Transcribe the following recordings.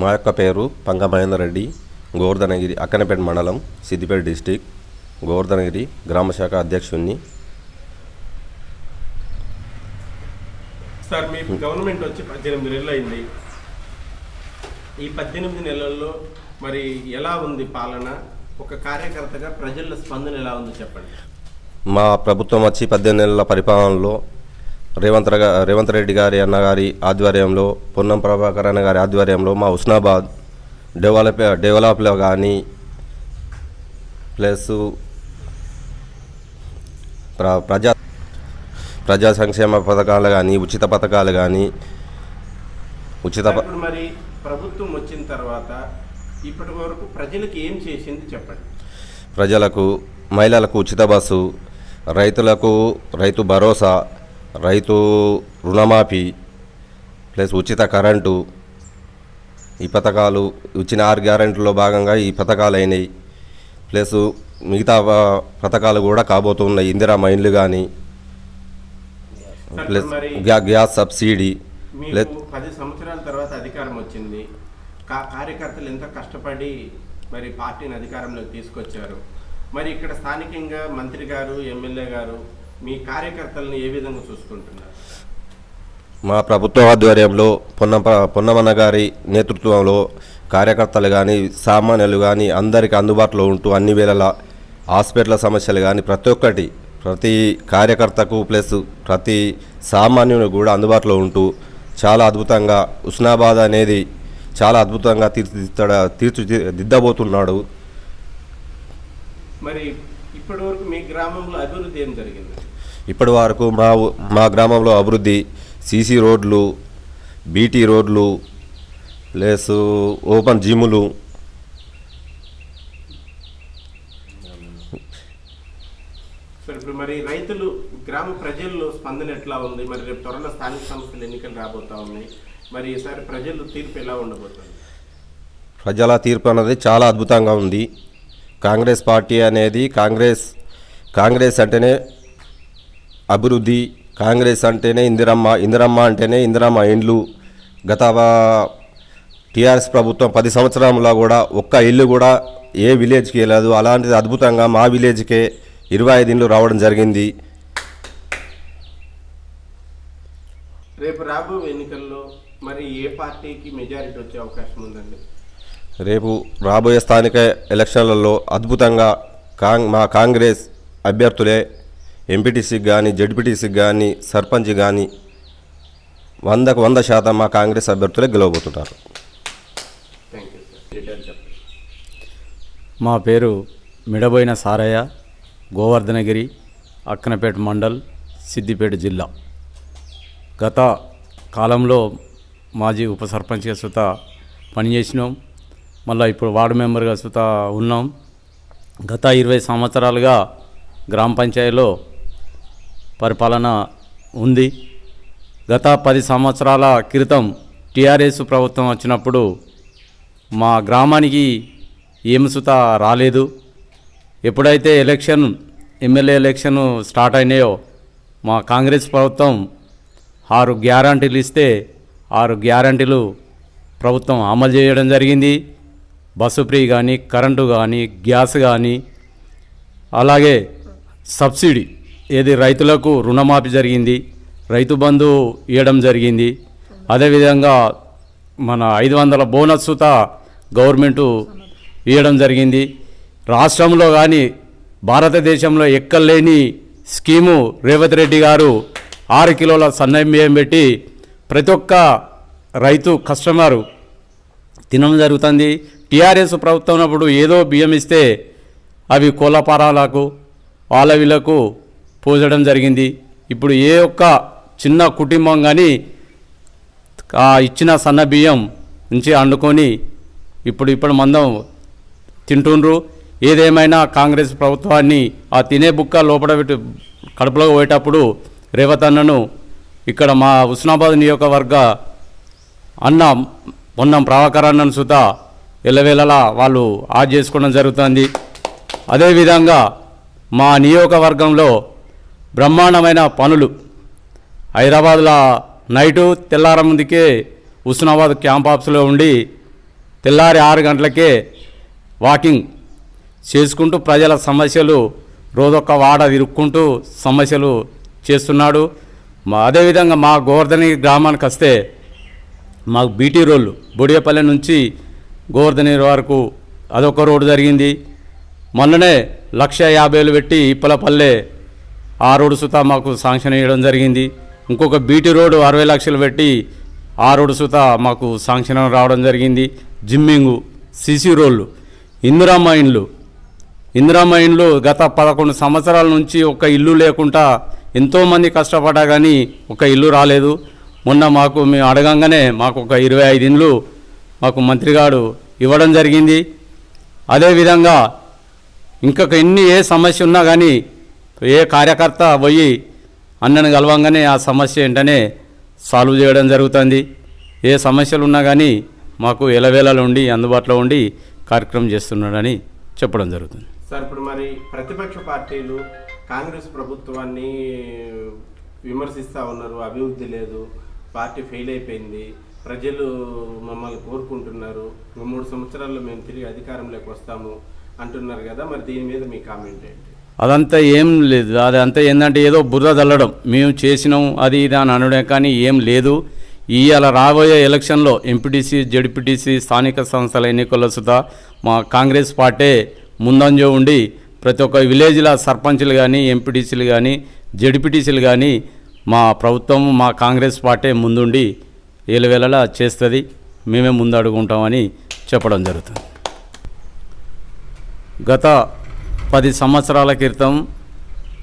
మా యొక్క పేరు పంగ మహేందర్ రెడ్డి గోవర్ధనగిరి అక్కనపేట మండలం సిద్దిపేట డిస్టిక్ గోవర్ధనగిరి గ్రామ శాఖ అధ్యక్షుడిని సార్ మీ గవర్నమెంట్ వచ్చి పద్దెనిమిది నెలలు అయింది. ఈ పద్దెనిమిది నెలల్లో మరి ఎలా ఉంది పాలన? ఒక కార్యకర్తగా ప్రజల స్పందన ఎలా ఉంది చెప్పండి. మా ప్రభుత్వం వచ్చి పద్దెనిమిది నెలల పరిపాలనలో రేవంత్ రేవంత్ రెడ్డి గారి అన్నగారి ఆధ్వర్యంలో పొన్నం ప్రభాకర్ అన్న గారి ఆధ్వర్యంలో మా ఉస్నాబాద్ డెవలప్ డెవలప్లో కానీ ప్లస్ ప్ర ప్రజా ప్రజా సంక్షేమ పథకాలు కానీ ఉచిత పథకాలు కానీ ఉచిత మరి ప్రభుత్వం వచ్చిన తర్వాత ఇప్పటి వరకు ప్రజలకు ఏం చేసింది చెప్పండి? ప్రజలకు మహిళలకు ఉచిత బస్సు రైతులకు రైతు భరోసా రైతు రుణమాఫీ ప్లస్ ఉచిత కరెంటు ఈ పథకాలు ఇచ్చిన ఆరు గ్యారెంటీలో భాగంగా ఈ పథకాలు అయినాయి. ప్లస్ మిగతా పథకాలు కూడా కాబోతున్నాయి ఇందిరా మైన్లు కానీ ప్లస్ గ్యాస్ సబ్సిడీ ప్లస్ పది సంవత్సరాల తర్వాత అధికారం వచ్చింది. కా- కార్యకర్తలు ఎంతో కష్టపడి మరి పార్టీని అధికారంలోకి తీసుకొచ్చారు? మరి ఇక్కడ స్థానికంగా మంత్రి గారు ఎమ్మెల్యే గారు మీ కార్యకర్తలను ఏ విధంగా చూసుకుంటున్నారు? మా ప్రభుత్వ ఆధ్వర్యంలో పొన్నం పొన్నమన్న గారి నేతృత్వంలో కార్యకర్తలు కానీ సామాన్యులు కానీ అందరికీ అందుబాటులో ఉంటూ అన్ని వేళలా హాస్పిటల్ సమస్యలు కానీ ప్రతి ఒక్కటి ప్రతి కార్యకర్తకు ప్లస్ ప్రతి సామాన్యుని కూడా అందుబాటులో ఉంటూ చాలా అద్భుతంగా ఉస్నాబాద్ అనేది చాలా అద్భుతంగా తీర్చిదిద్దడ తీర్చిదిద్దబోతున్నాడు. మరి ఇప్పటి వరకు మీ గ్రామంలో అభివృద్ధి ఏం జరిగింది? ఇప్పటి వరకు మా మా గ్రామంలో అభివృద్ధి సీసీ రోడ్లు బీటీ రోడ్లు ప్లస్ ఓపెన్ జిమ్లు ఇప్పుడు మరి రైతులు గ్రామ ప్రజల్లో స్పందన ఎట్లా ఉంది? మరి రేపు త్వరలో స్థానిక సంస్థల ఎన్నికలు రాబోతా ఉన్నాయి. మరి ఈసారి ప్రజలు తీర్పు ఎలా ఉండబోతుంది? ప్రజల తీర్పు అనేది చాలా అద్భుతంగా ఉంది. కాంగ్రెస్ పార్టీ అనేది కాంగ్రెస్ కాంగ్రెస్ అంటేనే అభివృద్ధి కాంగ్రెస్ అంటేనే ఇందిరమ్మ ఇందిరమ్మ అంటేనే ఇందిరమ్మ ఇండ్లు. గత టీఆర్ఎస్ ప్రభుత్వం పది సంవత్సరంలో కూడా ఒక్క ఇల్లు కూడా ఏ విలేజ్కి వెళ్ళదు. అలాంటిది అద్భుతంగా మా విలేజ్కే ఇరవై ఐదు ఇండ్లు రావడం జరిగింది. రేపు రాబో ఎన్నికల్లో మరి ఏ పార్టీకి మెజారిటీ వచ్చే అవకాశం ఉందండి? రేపు రాబోయే స్థానిక ఎలక్షన్లలో అద్భుతంగా కాంగ్ మా కాంగ్రెస్ అభ్యర్థులే ఎంపీటీసీకి కానీ జడ్పీటీసీకి కానీ సర్పంచ్ కానీ వందకు వంద శాతం మా కాంగ్రెస్ అభ్యర్థులే గెలవబోతున్నారు. మా పేరు మిడబోయిన సారయ్య గోవర్ధనగిరి అక్కనపేట మండల్ సిద్దిపేట జిల్లా. గత కాలంలో మాజీ ఉప సర్పంచ్గా సుత పనిచేసినాం. మళ్ళీ ఇప్పుడు వార్డు మెంబర్గా సుత ఉన్నాం. గత ఇరవై సంవత్సరాలుగా గ్రామ పంచాయతీలో పరిపాలన ఉంది. గత పది సంవత్సరాల క్రితం టీఆర్ఎస్ ప్రభుత్వం వచ్చినప్పుడు మా గ్రామానికి ఏమి సుత రాలేదు. ఎప్పుడైతే ఎలక్షన్ ఎమ్మెల్యే ఎలక్షన్ స్టార్ట్ అయినాయో మా కాంగ్రెస్ ప్రభుత్వం ఆరు గ్యారంటీలు ఇస్తే ఆరు గ్యారంటీలు ప్రభుత్వం అమలు చేయడం జరిగింది. బస్సు ఫ్రీ కానీ కరెంటు కానీ గ్యాస్ కానీ అలాగే సబ్సిడీ ఏది రైతులకు రుణమాఫీ జరిగింది రైతు బంధు ఇవ్వడం జరిగింది. అదేవిధంగా మన ఐదు వందల బోనస్సుత గవర్నమెంటు ఇవ్వడం జరిగింది. రాష్ట్రంలో కానీ భారతదేశంలో ఎక్కలేని స్కీము రేవంత్ రెడ్డి గారు ఆరు కిలోల సన్నయం బియ్యం పెట్టి ప్రతి ఒక్క రైతు కస్టమరు తినడం జరుగుతుంది. టీఆర్ఎస్ ప్రభుత్వం ఉన్నప్పుడు ఏదో బియ్యం ఇస్తే అవి కోలపారాలకు వాళ్ళ వీళ్ళకు పోసడం జరిగింది. ఇప్పుడు ఏ ఒక్క చిన్న కుటుంబం కానీ ఆ ఇచ్చిన సన్న బియ్యం నుంచి వండుకొని ఇప్పుడు ఇప్పుడు మందం తింటుండ్రు. ఏదేమైనా కాంగ్రెస్ ప్రభుత్వాన్ని ఆ తినే బుక్క లోపల పెట్టి కడుపులో పోయేటప్పుడు రేవత్ అన్నను ఇక్కడ మా ఉస్నాబాద్ నియోజకవర్గ అన్న మొన్న ప్రభాకరన్నను సుత ఎల్లవేళలా వాళ్ళు ఆ చేసుకోవడం జరుగుతుంది. అదేవిధంగా మా నియోజకవర్గంలో బ్రహ్మాండమైన పనులు. హైదరాబాద్లో నైటు తెల్లార ముందుకే హుస్నాబాద్ క్యాంప్ ఆఫీస్లో ఉండి తెల్లారి ఆరు గంటలకే వాకింగ్ చేసుకుంటూ ప్రజల సమస్యలు రోజొక్క వాడ ఇరుక్కుంటూ సమస్యలు చేస్తున్నాడు. అదేవిధంగా మా గోవర్ధని గ్రామానికి వస్తే మాకు బీటీ రోడ్లు బొడియపల్లె నుంచి గోవర్ధని వరకు అదొక రోడ్డు జరిగింది. మొన్ననే లక్ష యాభై పెట్టి ఇప్పలపల్లె ఆ రోడ్డు సుత మాకు శాంక్షన్ చేయడం జరిగింది. ఇంకొక బీటీ రోడ్డు అరవై లక్షలు పెట్టి ఆ రోడ్డు సుత మాకు శాంక్షన్ రావడం జరిగింది. జిమ్మింగు సిసి రోడ్లు ఇందిరమ్మ ఇండ్లు. ఇందిరమ్మ ఇండ్లు గత పదకొండు సంవత్సరాల నుంచి ఒక ఇల్లు లేకుండా ఎంతోమంది కష్టపడ్డా కానీ ఒక ఇల్లు రాలేదు. మొన్న మాకు మేము అడగంగానే మాకు ఒక ఇరవై ఐదు ఇండ్లు మాకు మంత్రిగాడు ఇవ్వడం జరిగింది. అదేవిధంగా ఇంకొక ఎన్ని ఏ సమస్య ఉన్నా కానీ ఏ కార్యకర్త పోయి అన్నను కలవంగానే ఆ సమస్య ఏంటనే సాల్వ్ చేయడం జరుగుతుంది. ఏ సమస్యలు ఉన్నా కానీ మాకు ఎలవేళలు ఉండి అందుబాటులో ఉండి కార్యక్రమం చేస్తున్నాడని చెప్పడం జరుగుతుంది. సార్ ఇప్పుడు మరి ప్రతిపక్ష పార్టీలు కాంగ్రెస్ ప్రభుత్వాన్ని విమర్శిస్తూ ఉన్నారు అభివృద్ధి లేదు పార్టీ ఫెయిల్ అయిపోయింది ప్రజలు మమ్మల్ని కోరుకుంటున్నారు మూడు సంవత్సరాల్లో మేము తిరిగి అధికారంలోకి వస్తాము అంటున్నారు కదా మరి దీని మీద మీ కామెంట్ ఏంటి? అదంతా ఏం లేదు. అది అంతా ఏంటంటే ఏదో బుర్ర చల్లడం మేము చేసినాం అది ఇది అని అనడం కానీ ఏం లేదు. ఇవాళ రాబోయే ఎలక్షన్లో ఎంపీటీసీ జడ్పీటీసీ స్థానిక సంస్థల ఎన్నికల్లో సుధా మా కాంగ్రెస్ పార్టీ ముందంజ ఉండి ప్రతి ఒక్క విలేజ్ల సర్పంచ్లు కానీ ఎంపీటీసీలు కానీ జడ్పీటీసీలు కానీ మా ప్రభుత్వం మా కాంగ్రెస్ పార్టీ ముందుండి ఏలువేళలా చేస్తుంది. మేమే ముందు అడుగుంటామని చెప్పడం జరుగుతుంది. గత పది సంవత్సరాల క్రితం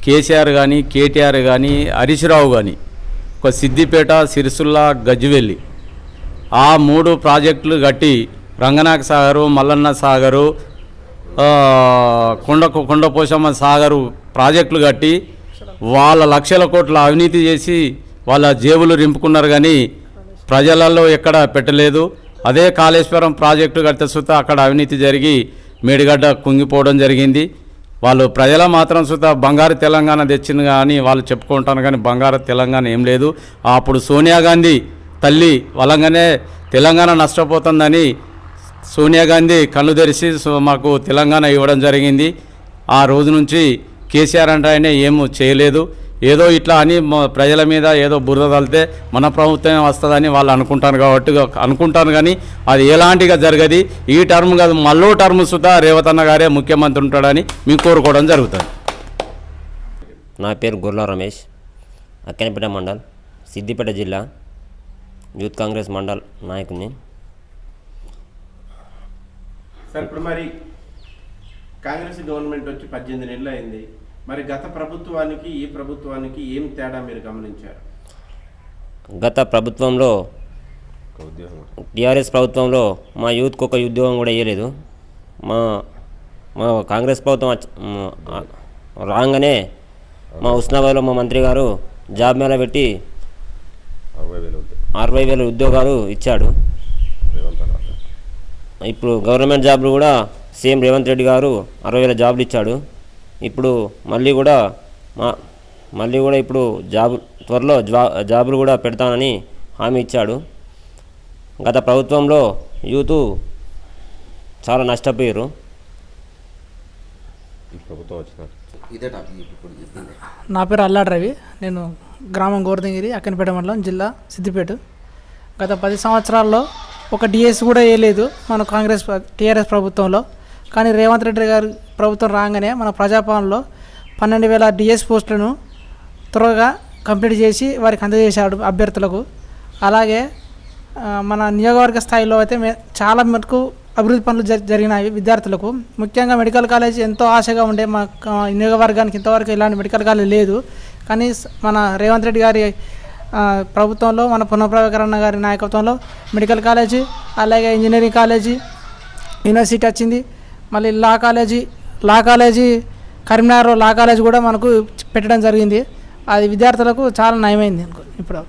కేసీఆర్ కానీ కేటీఆర్ కానీ హరీశ్రావు కానీ ఒక సిద్దిపేట సిరిసుల్లా గజ్వెల్లి ఆ మూడు ప్రాజెక్టులు కట్టి రంగనాథ సాగరు మల్లన్న సాగరు కొండ కొండకు కొండపోశమ్మ సాగరు ప్రాజెక్టులు కట్టి వాళ్ళ లక్షల కోట్ల అవినీతి చేసి వాళ్ళ జేబులు రింపుకున్నారు కానీ ప్రజలలో ఎక్కడ పెట్టలేదు. అదే కాళేశ్వరం ప్రాజెక్టు కడితే సుత అక్కడ అవినీతి జరిగి మేడిగడ్డ కుంగిపోవడం జరిగింది. వాళ్ళు ప్రజల మాత్రం సుత బంగారు తెలంగాణ తెచ్చింది కానీ వాళ్ళు చెప్పుకుంటాను కానీ బంగారు తెలంగాణ ఏం లేదు. అప్పుడు సోనియా గాంధీ తల్లి వలంగానే తెలంగాణ నష్టపోతుందని సోనియా గాంధీ కళ్ళు తెరిచి సో మాకు తెలంగాణ ఇవ్వడం జరిగింది. ఆ రోజు నుంచి కేసీఆర్ అంటే ఆయన ఏమీ చేయలేదు. ఏదో ఇట్లా అని ప్రజల మీద ఏదో బురద తలితే మన ప్రభుత్వం వస్తుందని వాళ్ళు అనుకుంటారు కాబట్టి అనుకుంటాను కానీ అది ఎలాంటిగా జరగది? ఈ టర్మ్ కాదు మళ్ళో టర్మ్ సుతా రేవతన్న గారే ముఖ్యమంత్రి ఉంటాడని మేము కోరుకోవడం జరుగుతుంది. నా పేరు గుర్లా రమేష్ అక్కనపేట మండల్ సిద్దిపేట జిల్లా యూత్ కాంగ్రెస్ మండల్ నాయకుని. సార్ ఇప్పుడు మరి కాంగ్రెస్ గవర్నమెంట్ వచ్చి పద్దెనిమిది నెలలు అయింది. మరి గత ప్రభుత్వానికి ఈ ప్రభుత్వానికి ఏం తేడా మీరు గమనించారు? గత ప్రభుత్వంలో టీఆర్ఎస్ ప్రభుత్వంలో మా యూత్కి ఒక ఉద్యోగం కూడా ఇవ్వలేదు మా మా కాంగ్రెస్ ప్రభుత్వం రాగానే మా ఉస్నాబాద్లో మా మంత్రి గారు జాబ్ మేళ పెట్టి అరవై వేలు ఉద్యోగాలు ఇచ్చాడు. ఇప్పుడు గవర్నమెంట్ జాబ్లు కూడా సీఎం రేవంత్ రెడ్డి గారు అరవై వేల జాబులు ఇచ్చాడు. ఇప్పుడు మళ్ళీ కూడా మా మళ్ళీ కూడా ఇప్పుడు జాబు త్వరలో జా జాబులు కూడా పెడతానని హామీ ఇచ్చాడు. గత ప్రభుత్వంలో యూత్ చాలా నష్టపోయారు. ఈ ప్రభుత్వం వచ్చిన నా పేరు అల్లాడ్ రవి. నేను గ్రామం గోవర్ధంగిరి అక్కనపేట మండలం జిల్లా సిద్దిపేట. గత పది సంవత్సరాల్లో ఒక డిఎస్ కూడా వేయలేదు మన కాంగ్రెస్ టీఆర్ఎస్ ప్రభుత్వంలో. కానీ రేవంత్ రెడ్డి గారు ప్రభుత్వం రాగానే మన ప్రజాపాలనలో పన్నెండు వేల డిఎస్ పోస్టులను త్వరగా కంప్లీట్ చేసి వారికి అందజేశాడు అభ్యర్థులకు. అలాగే మన నియోజకవర్గ స్థాయిలో అయితే చాలా మటుకు అభివృద్ధి పనులు జరిగినాయి విద్యార్థులకు. ముఖ్యంగా మెడికల్ కాలేజ్ ఎంతో ఆశగా ఉండే మా క- నియోజకవర్గానికి ఇంతవరకు ఇలాంటి మెడికల్ కాలేజ్ లేదు. కానీ మన రేవంత్ రెడ్డి గారి ప్రభుత్వంలో మన పునఃప్రవకరణ గారి నాయకత్వంలో మెడికల్ కాలేజీ అలాగే ఇంజనీరింగ్ కాలేజీ యూనివర్సిటీ వచ్చింది. మళ్ళీ law college law college Karimnagar law college కూడా మనకు పెట్టడం జరిగింది. అది విద్యార్థులకు చాలా నయమైంది అనుకో ఇప్పుడు.